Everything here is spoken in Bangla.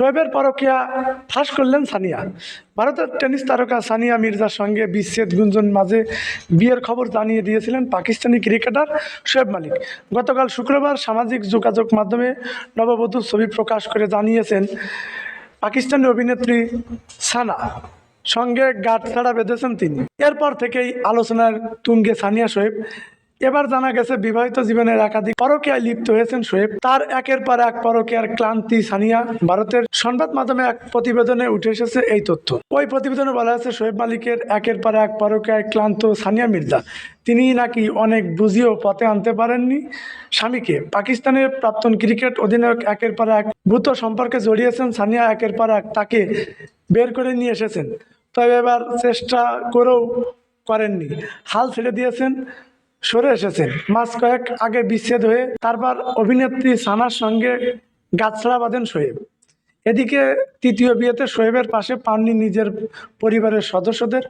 শোয়েবের পরকিয়া ফাঁস করলেন সানিয়া। ভারতের টেনিস তারকা সানিয়া মির্জার সঙ্গে বিচ্ছেদ গুঞ্জন মাঝে বিয়ের খবর জানিয়ে দিয়েছিলেন পাকিস্তানি ক্রিকেটার শোয়েব মালিক। গতকাল শুক্রবার সামাজিক যোগাযোগ মাধ্যমে নববধূর ছবি প্রকাশ করে জানিয়েছেন, পাকিস্তানি অভিনেত্রী সানা সঙ্গে গাঁট ছাড়া বেঁধেছেন তিনি। এরপর থেকেই আলোচনার তুঙ্গে সানিয়া শোয়েব এবার জানা গেছে বিবাহিত জীবনের একাধিক পরকীয়ায় লিপ্ত হয়েছেন শোয়েব তার একের পর এক পরকীয়ার ক্লান্তি সানিয়া। ভারতের সংবাদ মাধ্যমে এক প্রতিবেদনে উঠে এসেছে এই তথ্য। ওই প্রতিবেদনে বলা হয়েছে শোয়েব মালিকের একের পর এক পরকীয়ায় ক্লান্ত সানিয়া মির্জা। তিনি নাকি অনেক বুঝিয়েও পথে আনতে পারেননি। স্বামীকে পাকিস্তানের প্রাক্তন ক্রিকেট অধিনায়ক একের পর এক ভূত সম্পর্কে জড়িয়েছেন সানিয়া, একের পর এক তাকে বের করে নিয়ে এসেছেন। তবে এবার চেষ্টা করেও করেননি। হাল ছেড়ে দিয়েছেন সরে এসেছেন। মাস কয়েক আগে বিচ্ছেদ হয়ে তারপর অভিনেত্রী সানার সঙ্গে গাছড়া বাঁধেন শোয়েব এদিকে তৃতীয় বিয়েতে শোয়েবের পাশে পাননি নিজের পরিবারের সদস্যদের।